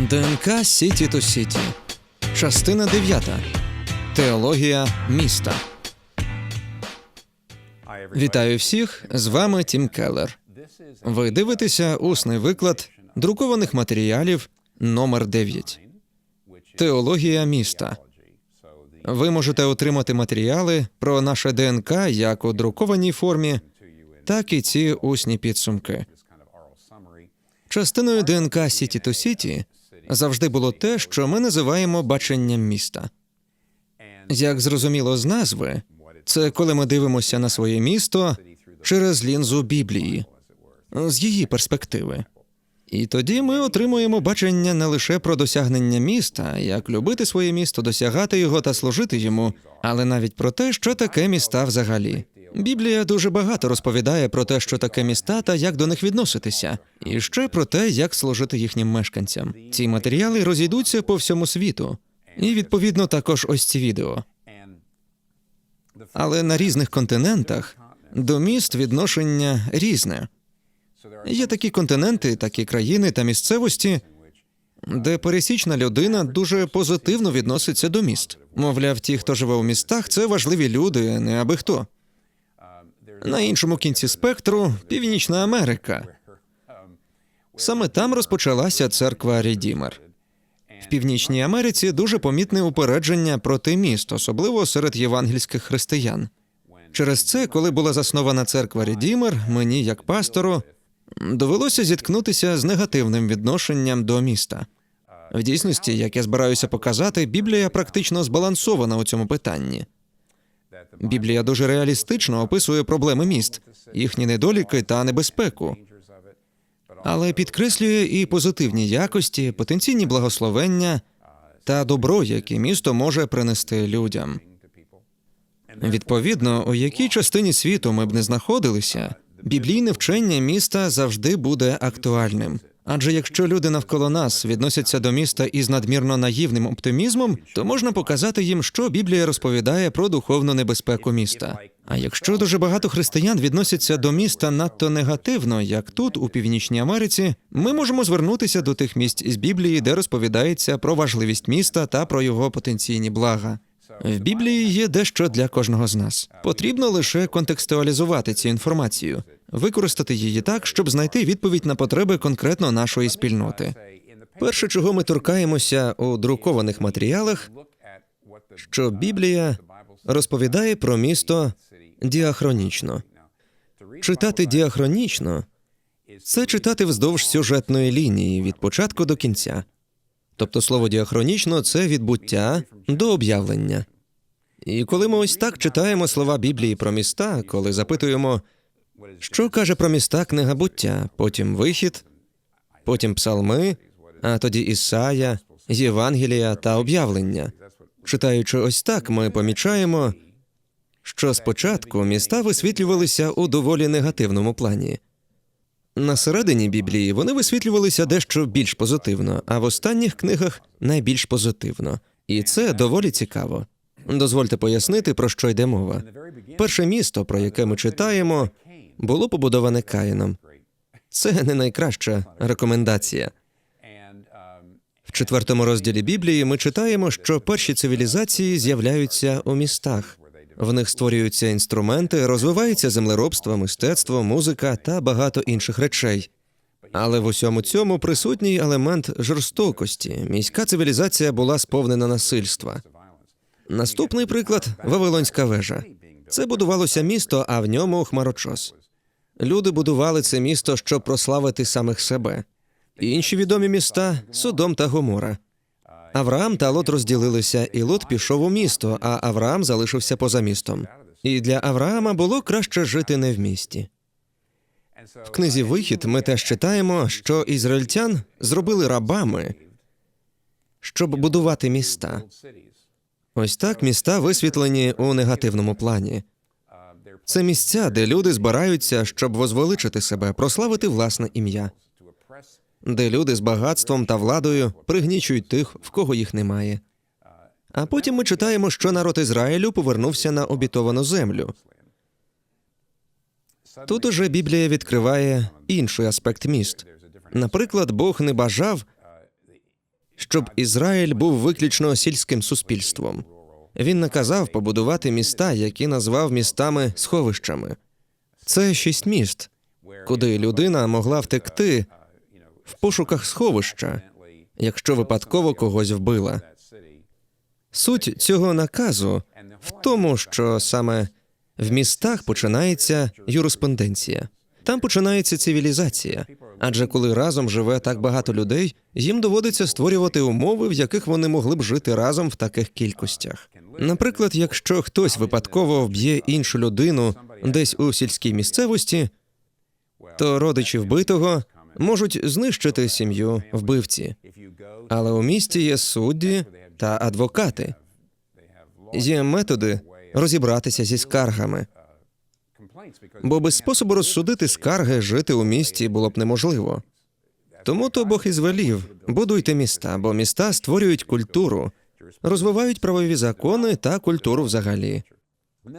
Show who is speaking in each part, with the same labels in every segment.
Speaker 1: ДНК Сіті то Сіті. Частина 9. Теологія міста. Вітаю всіх! З вами Тім Келлер. Ви дивитеся усний виклад друкованих матеріалів номер 9. Теологія міста. Ви можете отримати матеріали про наше ДНК як у друкованій формі, так і ці усні підсумки. Частиною ДНК Сіті то Сіті завжди було те, що ми називаємо баченням міста. Як зрозуміло з назви, це коли ми дивимося на своє місто через лінзу Біблії, з її перспективи. І тоді ми отримуємо бачення не лише про досягнення міста, як любити своє місто, досягати його та служити йому, але навіть про те, що таке міста взагалі. Біблія дуже багато розповідає про те, що таке міста та як до них відноситися, і ще про те, як служити їхнім мешканцям. Ці матеріали розійдуться по всьому світу, і відповідно також ось ці відео. Але на різних континентах до міст відношення різне. Є такі континенти, такі країни та місцевості, де пересічна людина дуже позитивно відноситься до міст. Мовляв, ті, хто живе у містах, це важливі люди, не аби хто. На іншому кінці спектру Північна Америка. Саме там розпочалася церква Рідімер. В Північній Америці дуже помітне упередження проти міст, особливо серед євангельських християн. Через це, коли була заснована церква Рідімер, мені, як пастору, довелося зіткнутися з негативним відношенням до міста. В дійсності, як я збираюся показати, Біблія практично збалансована у цьому питанні. Біблія дуже реалістично описує проблеми міст, їхні недоліки та небезпеку, але підкреслює і позитивні якості, потенційні благословення та добро, яке місто може принести людям. Відповідно, у якій частині світу ми б не знаходилися, біблійне вчення міста завжди буде актуальним. Адже якщо люди навколо нас відносяться до міста із надмірно наївним оптимізмом, то можна показати їм, що Біблія розповідає про духовну небезпеку міста. А якщо дуже багато християн відносяться до міста надто негативно, як тут, у Північній Америці, ми можемо звернутися до тих місць із Біблії, де розповідається про важливість міста та про його потенційні блага. В Біблії є дещо для кожного з нас. Потрібно лише контекстуалізувати цю інформацію, використати її так, щоб знайти відповідь на потреби конкретно нашої спільноти. Перше, чого ми торкаємося у друкованих матеріалах, що Біблія розповідає про місто діахронічно. Читати діахронічно це читати вздовж сюжетної лінії від початку до кінця. Тобто слово діахронічно це від буття до об'явлення. І коли ми ось так читаємо слова Біблії про міста, коли запитуємо, що каже про міста книга буття, потім вихід, потім псалми, а тоді Ісая, Євангелія та об'явлення. Читаючи ось так, ми помічаємо, що спочатку міста висвітлювалися у доволі негативному плані. На середині Біблії вони висвітлювалися дещо більш позитивно, а в останніх книгах найбільш позитивно. І це доволі цікаво. Дозвольте пояснити, про що йде мова. Перше місто, про яке ми читаємо, було побудоване Каїном. Це не найкраща рекомендація. В четвертому розділі Біблії ми читаємо, що перші цивілізації з'являються у містах. В них створюються інструменти, розвивається землеробство, мистецтво, музика та багато інших речей. Але в усьому цьому присутній елемент жорстокості. Міська цивілізація була сповнена насильства. Наступний приклад Вавилонська вежа. Це будувалося місто, а в ньому хмарочос. Люди будували це місто, щоб прославити самих себе. Інші відомі міста Содом та Гомора. Авраам та Лот розділилися, і Лот пішов у місто, а Авраам залишився поза містом. І для Авраама було краще жити не в місті. В книзі Вихід ми теж читаємо, що ізраїльтян зробили рабами, щоб будувати міста. Ось так міста висвітлені у негативному плані. Це місця, де люди збираються, щоб возвеличити себе, прославити власне ім'я, де люди з багатством та владою пригнічують тих, в кого їх немає. А потім ми читаємо, що народ Ізраїлю повернувся на обітовану землю. Тут уже Біблія відкриває інший аспект міст. Наприклад, Бог не бажав, щоб Ізраїль був виключно сільським суспільством. Він наказав побудувати міста, які назвав містами сховищами. Це шість міст, куди людина могла втекти в пошуках сховища, якщо випадково когось вбила. Суть цього наказу в тому, що саме в містах починається юриспонденція. Там починається цивілізація. Адже коли разом живе так багато людей, їм доводиться створювати умови, в яких вони могли б жити разом в таких кількостях. Наприклад, якщо хтось випадково вб'є іншу людину десь у сільській місцевості, то родичі вбитого можуть знищити сім'ю вбивці. Але у місті є судді та адвокати. Є методи розібратися зі скаргами, бо без способу розсудити скарги жити у місті було б неможливо. Тому то Бог і звелів будуйте міста, бо міста створюють культуру, розвивають правові закони та культуру взагалі.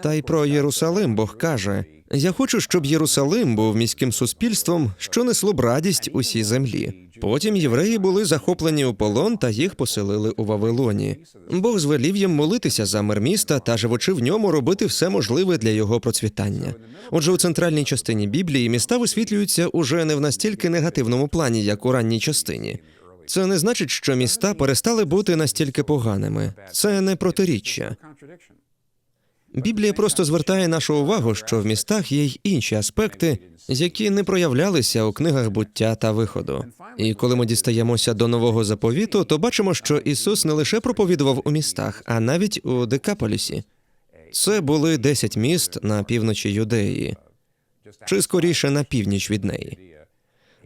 Speaker 1: Та й про Єрусалим Бог каже: Я хочу, щоб Єрусалим був міським суспільством, що несло б радість усій землі. Потім євреї були захоплені у полон та їх поселили у Вавилоні. Бог звелів їм молитися за мир міста та живучи в ньому робити все можливе для його процвітання. Отже, у центральній частині Біблії міста висвітлюються уже не в настільки негативному плані, як у ранній частині. Це не значить, що міста перестали бути настільки поганими. Це не протиріччя. Біблія просто звертає нашу увагу, що в містах є й інші аспекти, які не проявлялися у книгах буття та виходу. І коли ми дістаємося до нового заповіту, то бачимо, що Ісус не лише проповідував у містах, а навіть у Декаполісі. Це були 10 міст на півночі Юдеї, чи скоріше на північ від неї.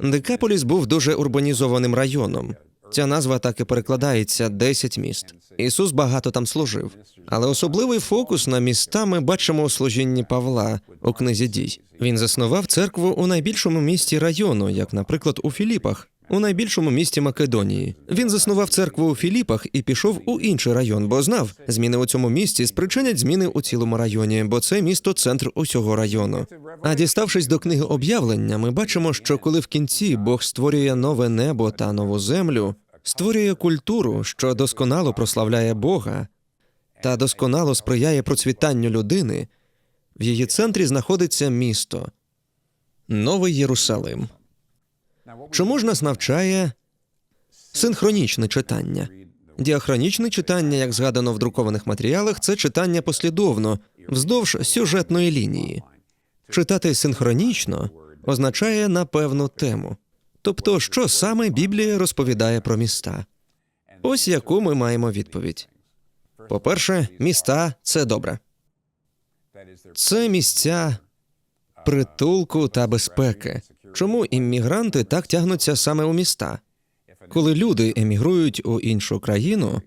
Speaker 1: Декаполіс був дуже урбанізованим районом. Ця назва так і перекладається 10 міст. Ісус багато там служив, але особливий фокус на міста ми бачимо у служінні Павла у книзі дій. Він заснував церкву у найбільшому місті району, як, наприклад, у Філіпах, у найбільшому місті Македонії. Він заснував церкву у Філіпах і пішов у інший район, бо знав, зміни у цьому місті спричинять зміни у цілому районі, бо це місто центр усього району. А діставшись до книги об'явлення, ми бачимо, що коли в кінці Бог створює нове небо та нову землю, створює культуру, що досконало прославляє Бога та досконало сприяє процвітанню людини. В її центрі знаходиться місто Новий Єрусалим. Чому ж нас навчає синхронічне читання? Діахронічне читання, як згадано в друкованих матеріалах, це читання послідовно, вздовж сюжетної лінії. Читати синхронічно означає на певну тему. Тобто, що саме Біблія розповідає про міста? Ось яку ми маємо відповідь. По-перше, міста це добре. Це місця притулку та безпеки. Чому іммігранти так тягнуться саме у міста? Коли люди емігрують у іншу країну,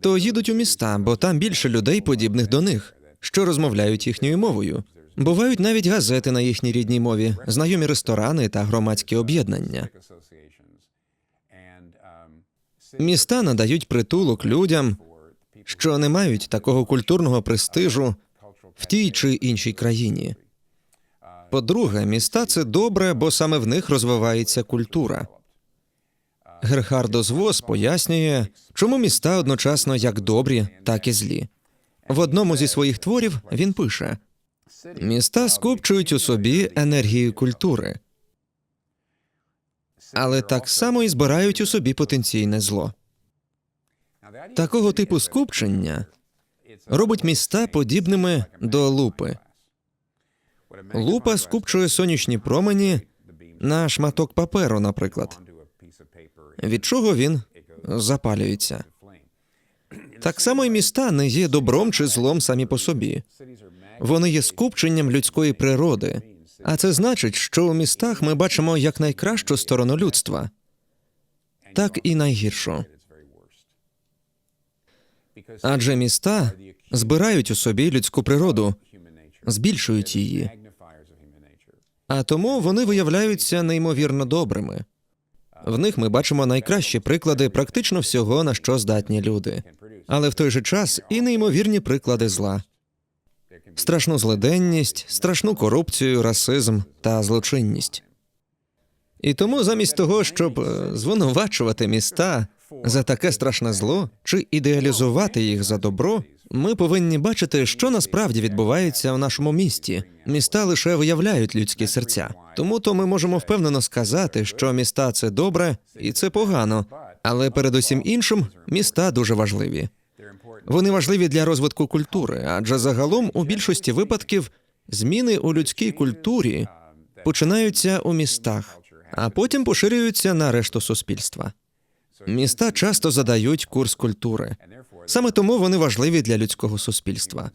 Speaker 1: то їдуть у міста, бо там більше людей, подібних до них, що розмовляють їхньою мовою. Бувають навіть газети на їхній рідній мові, знайомі ресторани та громадські об'єднання. Міста надають притулок людям, що не мають такого культурного престижу в тій чи іншій країні. По-друге, міста це добре, бо саме в них розвивається культура. Герхардо Звос пояснює, чому міста одночасно як добрі, так і злі. В одному зі своїх творів він пише: міста скупчують у собі енергію культури, але так само і збирають у собі потенційне зло. Такого типу скупчення робить міста подібними до лупи. Лупа скупчує сонячні промені на шматок паперу, наприклад, від чого він запалюється. Так само і міста не є добром чи злом самі по собі. Вони є скупченням людської природи. А це значить, що у містах ми бачимо як найкращу сторону людства, так і найгіршу. Адже міста збирають у собі людську природу, збільшують її, а тому вони виявляються неймовірно добрими. В них ми бачимо найкращі приклади практично всього, на що здатні люди, але в той же час і неймовірні приклади зла, страшну злиденність, страшну корупцію, расизм та злочинність. І тому, замість того, щоб е, звинувачувати міста за таке страшне зло чи ідеалізувати їх за добро, ми повинні бачити, що насправді відбувається в нашому місті. Міста лише виявляють людські серця. Тому то ми можемо впевнено сказати, що міста це добре і це погано. Але передусім іншим міста дуже важливі. Вони важливі для розвитку культури, адже загалом у більшості випадків зміни у людській культурі починаються у містах, а потім поширюються на решту суспільства. Міста часто задають курс культури. Саме тому вони важливі для людського суспільства.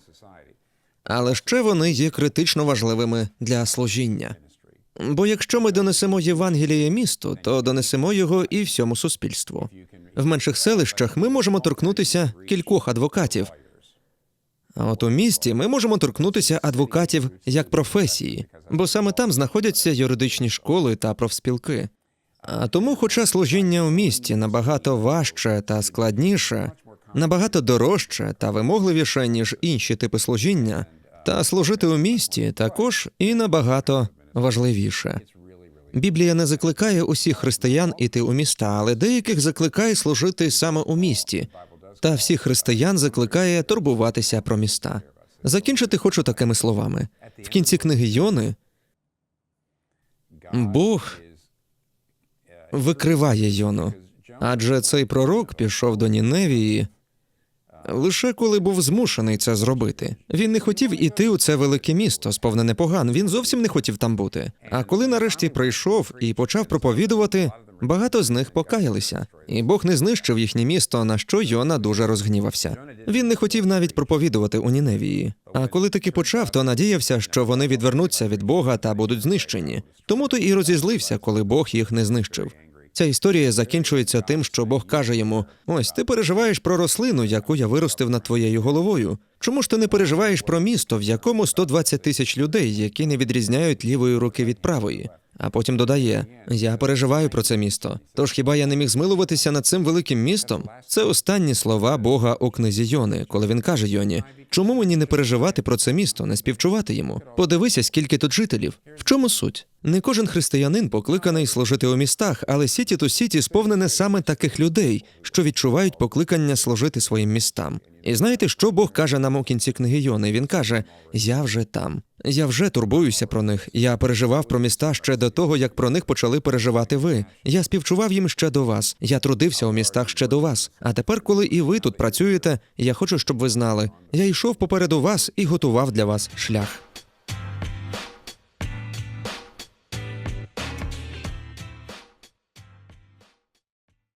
Speaker 1: Але ще вони є критично важливими для служіння. Бо якщо ми донесемо Євангеліє місту, то донесемо його і всьому суспільству. В менших селищах ми можемо торкнутися кількох адвокатів. А от у місті ми можемо торкнутися адвокатів як професії, бо саме там знаходяться юридичні школи та профспілки. А тому, хоча служіння у місті набагато важче та складніше, набагато дорожче та вимогливіше, ніж інші типи служіння, та служити у місті також і набагато важливіше. Біблія не закликає усіх християн іти у міста, але деяких закликає служити саме у місті, та всіх християн закликає турбуватися про міста. Закінчити хочу такими словами: в кінці книги Йони Бог викриває Йону, адже цей пророк пішов до Ніневії лише коли був змушений це зробити. Він не хотів іти у це велике місто, сповнене поган. Він зовсім не хотів там бути. А коли нарешті прийшов і почав проповідувати, багато з них покаялися, і Бог не знищив їхнє місто, на що Йона дуже розгнівався. Він не хотів навіть проповідувати у Ніневії. А коли таки почав, то надіявся, що вони відвернуться від Бога та будуть знищені. Тому то і розізлився, коли Бог їх не знищив. Ця історія закінчується тим, що Бог каже йому: ось ти переживаєш про рослину, яку я виростив над твоєю головою. Чому ж ти не переживаєш про місто, в якому 120 тисяч людей, які не відрізняють лівої руки від правої? А потім додає: Я переживаю про це місто. Тож хіба я не міг змилуватися над цим великим містом? Це останні слова Бога у книзі Йони, коли він каже Йоні: чому мені не переживати про це місто, не співчувати йому? Подивися, скільки тут жителів. В чому суть? Не кожен християнин покликаний служити у містах, але сіті ту сіті сповнене саме таких людей, що відчувають покликання служити своїм містам. І знаєте, що Бог каже нам у кінці книги Йони? Він каже: Я вже там. Я вже турбуюся про них. Я переживав про міста ще до того, як про них почали переживати ви. Я співчував їм ще до вас. Я трудився у містах ще до вас. А тепер, коли і ви тут працюєте, я хочу, щоб ви знали. Я йшов попереду вас і готував для вас шлях.